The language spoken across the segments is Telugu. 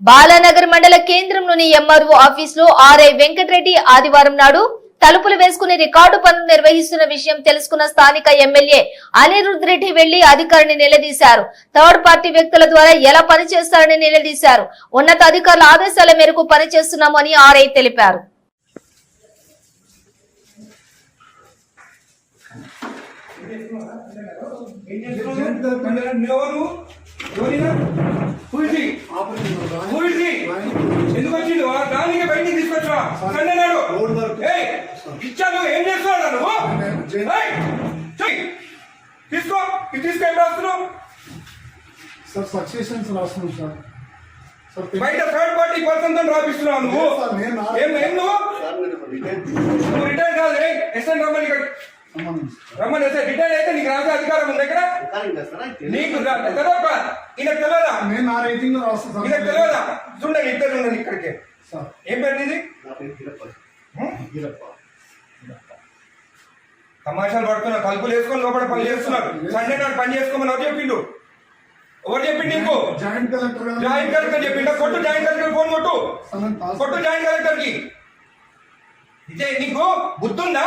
బాలానగర్ మండల కేంద్రంలోని ఎంఆర్ఓ ఆఫీస్లో ఆర్ఐ వెంకటరెడ్డి ఆదివారం నాడు తలుపులు వేసుకుని రికార్డు పనులు నిర్వహిస్తున్న విషయం తెలుసుకున్న స్థానిక ఎమ్మెల్యే అనిరుద్ రెడ్డి వెళ్ళి అధికారిని నిలదీశారు. థర్డ్ పార్టీ వ్యక్తుల ద్వారా ఎలా పనిచేస్తారని నిలదీశారు. ఉన్నత అధికారుల ఆదేశాల మేరకు పనిచేస్తున్నామని ఆర్ఐ తెలిపారు. ఎందుకు వచ్చింది దానికి బయటికి తీసుకొచ్చా కన్ననాడు ఏయ్ ఇచ్చాను ఏం చేస్తున్నాడు నువ్వు. తీసుకో. ఇది తీసుకో ఏం రాస్తున్నావు? సార్ సక్సెషన్స్ రాస్తున్నాం సార్. బయట థర్డ్ పార్టీ పర్సన్తో రాపిస్తున్నావు నువ్వు. ఏం నువ్వు నువ్వు రిటైర్ కాదు రే ఎస్ఎన్ రమ్మని ఇక్కడ సంబంధించి రమ్మని ఎస్ఐ రిటైర్ అయితే నీకు రాసే అధికారం ఉంది ఇక్కడ నీకు తెలియక ఈయనకు తెలియదా నేను నా రేటింగ్లో రాస్తాను సార్. తెలియదా చూడండి ఇద్దరు ఉండండి ఇక్కడికి. ఏం పేరు ఇది తమాషాలు పడుతున్నా తలుపులు వేసుకొని లోపల పని చేస్తున్నారు. సండే నాడు పని చేసుకోమని ఎవరు చెప్పిండు? ఎవరు చెప్పిండు నీకు? జాయింట్ కలెక్టర్ జాయింట్ కలెక్టర్ చెప్పిండు? కొట్టు జాయింట్ కలెక్టర్ ఫోన్ కొట్టు. కొట్టు జాయింట్ కలెక్టర్కి ఇదే నీకు బుద్ధుందా?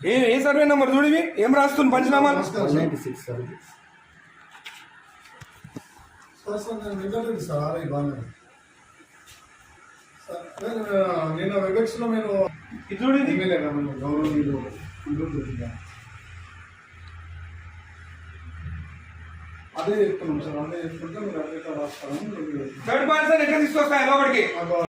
ఏ ఏ సర్వే నెంబర్ చూడివి ఏం రాస్తుంది sir. Sir sir sir sir ఆ, నిన్న వెబెక్స్లో నేను ఇది చూడు ఇది. ఎమ్మెల్యే గారు గౌరవనీయులు. అదే చెప్తున్నాం సార్ అదే చెప్తుంటే మీరు అదే రాస్తారని థర్డ్ పర్సన్ ఎట్లా తీసుకొస్తాయి లోపలికి మాకు